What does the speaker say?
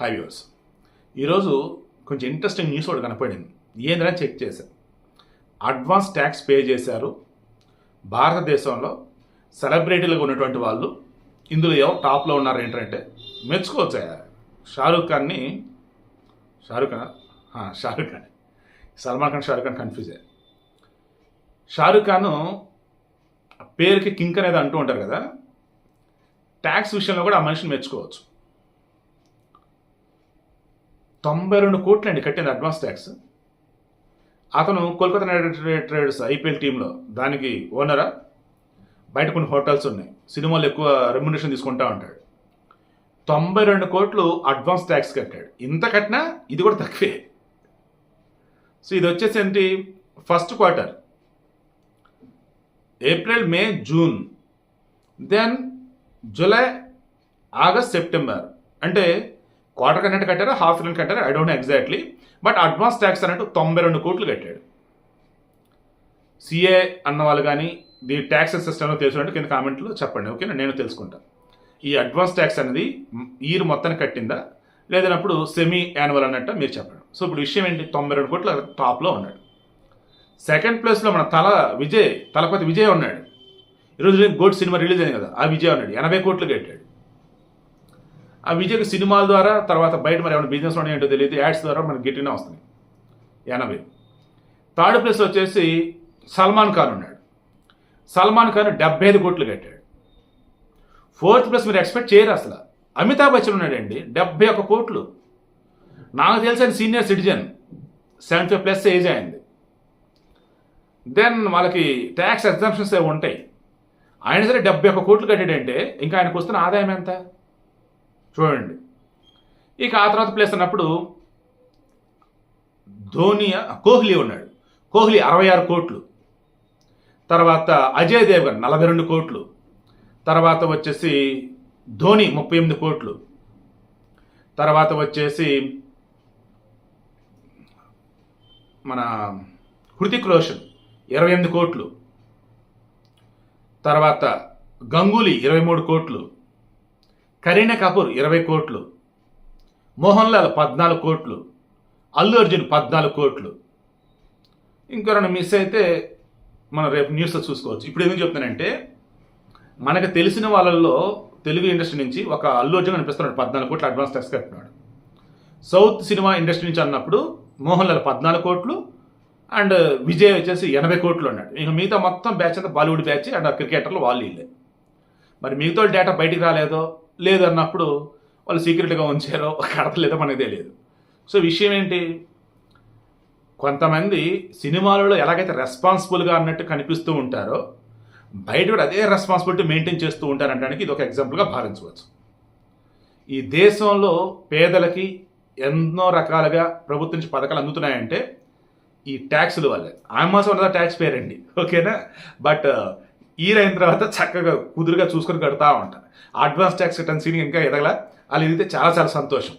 High viewers ఈరోజు కొంచెం interesting news ఒకటి కనపడింది. ఏందని చెక్ చేశాను అడ్వాన్స్ ట్యాక్స్ పే చేశారు. భారతదేశంలో సెలబ్రిటీలుగా ఉన్నటువంటి వాళ్ళు ఇందులో ఎవరు టాప్లో ఉన్నారు ఏంటంటే మెచ్చుకోవచ్చు? షారుఖ్ ఖాన్ని షారుఖ్ ఖాన్? ఆ, ఖాన్. సల్మాన్ ఖాన్ షారుఖ్ ఖాన్ కన్ఫ్యూజ్ అయ్యారు. షారుఖ్ ఖాన్ పేరుకి కింక్ అనేది అంటూ ఉంటారు కదా. ట్యాక్స్ విషయంలో కూడా ఆ మనిషిని మెచ్చుకోవచ్చు. తొంభై రెండు కోట్లు అండి కట్టింది అడ్వాన్స్ ట్యాక్స్. అతను కోల్కతా నైట్ రైడర్స్ ఐపీఎల్ టీంలో దానికి ఓనరా. బయట కొన్ని హోటల్స్ ఉన్నాయి. సినిమాలు ఎక్కువ రెమ్యునేషన్ తీసుకుంటా ఉంటాడు. తొంభై రెండు కోట్లు అడ్వాన్స్ ట్యాక్స్ కట్టాడు. ఇంత కట్టినా ఇది కూడా తక్కువే. సో ఇది వచ్చేసి ఏంటి? First quarter. April May June. Then July August September. అంటే క్వార్టర్ కన్నట్టు కట్టారా హాఫ్ ఇయర్ కట్టారా I don't know exactly but advance tax అన్నట్టు తొంభై రెండు కోట్లు కట్టాడు. సిఏ అన్న వాళ్ళు కానీ దీ ట్యాక్స్ సిస్టమ్లో తెలుసుకుంటే కింద కామెంట్లో చెప్పండి ఓకేనా? నేను తెలుసుకుంటాను ఈ అడ్వాన్స్ ట్యాక్స్ అనేది ఇయర్ మొత్తాన్ని కట్టిందా లేదన్నప్పుడు సెమీ యాన్యువల్ అన్నట్టు మీరు చెప్పండి. సో ఇప్పుడు విషయం ఏంటి? తొంభై రెండు కోట్ల టాప్లో ఉన్నాడు. సెకండ్ ప్లేస్లో మన తల విజయ్ తలపతి విజయ్ ఉన్నాడు. ఈరోజు గోడ్ సినిమా రిలీజ్ అయింది కదా ఆ విజయ్ ఉన్నాడు. ఎనభై కోట్లు కట్టాడు. ఆ విజయ్కి సినిమాల ద్వారా తర్వాత బయట మరి ఏమైనా బిజినెస్ ఉన్నాయంటో తెలియదు యాడ్స్ ద్వారా మనకి గిట్టినా వస్తుంది. ఎనభై. థర్డ్ ప్లేస్ వచ్చేసి సల్మాన్ ఖాన్ ఉన్నాడు. సల్మాన్ ఖాన్ డెబ్బై ఐదు కోట్లు కట్టాడు. ఫోర్త్ ప్లేస్ మీరు ఎక్స్పెక్ట్ చేయరు అసలు. అమితాబ్ బచ్చన్ ఉన్నాడండి డెబ్బై ఒక్క కోట్లు. నాకు తెలిసిన senior citizen seventy five plus age అయింది దెన్ వాళ్ళకి ట్యాక్స్ ఎగ్జామ్షన్స్ ఏవి ఉంటాయి. ఆయన సరే డెబ్బై ఒక్క కోట్లు కట్టాడంటే ఇంకా ఆయనకు వస్తున్న ఆదాయం ఎంత? చూడండి. ఇక ఆ తర్వాత ప్లేస్ అన్నప్పుడు ధోని కోహ్లీ ఉన్నాడు. కోహ్లీ అరవై ఆరు కోట్లు. తర్వాత అజయ్ దేవ్గన్ నలభై రెండు కోట్లు. తర్వాత వచ్చేసి ధోని ముప్పై ఎనిమిది కోట్లు. తర్వాత వచ్చేసి మన హృతిక్ రోషన్ ఇరవై ఎనిమిది కోట్లు. తర్వాత గంగూలీ ఇరవై మూడు కోట్లు. కరీనా కపూర్ ఇరవై కోట్లు మోహన్ లాల్ పద్నాలుగు కోట్లు అల్లు అర్జున్ పద్నాలుగు కోట్లు. ఇంకెవరైనా మిస్ అయితే మనం రేపు న్యూస్లో చూసుకోవచ్చు. ఇప్పుడు ఎందుకు చెప్తానంటే మనకు తెలిసిన వాళ్ళల్లో తెలుగు ఇండస్ట్రీ నుంచి ఒక అల్లు అర్జున్ అనిపిస్తున్నాడు పద్నాలుగు కోట్లు అడ్వాన్స్ టెక్స్ కట్టినాడు. సౌత్ సినిమా ఇండస్ట్రీ నుంచి అన్నప్పుడు మోహన్ లాల్ పద్నాలుగు కోట్లు అండ్ విజయ్ వచ్చేసి ఎనభై కోట్లు ఉన్నాడు ఇంకా మిగతా మొత్తం బ్యాచ్ అంతా బాలీవుడ్ బ్యాచ్ అండ్ క్రికెటర్లు వాళ్ళు వీళ్ళే. మరి మిగతా డేటా బయటికి రాలేదో? లేదన్నప్పుడు వాళ్ళు సీక్రెట్గా ఉంచారో కడతలేదో మనకు తెలియదు. సో విషయం ఏంటి? కొంతమంది సినిమాలలో ఎలాగైతే రెస్పాన్సిబుల్గా అన్నట్టు కనిపిస్తూ ఉంటారో బయట కూడా అదే రెస్పాన్సిబిలిటీ మెయింటైన్ చేస్తూ ఉంటారనడానికి ఇది ఒక ఎగ్జాంపుల్గా భావించవచ్చు. ఈ దేశంలో పేదలకి ఎన్నో రకాలుగా ప్రభుత్వం నుంచి పథకాలు అందుతున్నాయంటే ఈ ట్యాక్సుల వల్లే. ఆమాసం ఉన్నదా ట్యాక్స్ పేరండి ఓకేనా? బట్ ఈరైన అయిన తర్వాత చక్కగా కుదురుగా చూసుకొని కడతా ఉంటారు. అడ్వాన్స్ ట్యాక్స్ రిటర్న్స్ ఇంకా ఎదగల? వాళ్ళు ఎదిగితే చాలా చాలా సంతోషం.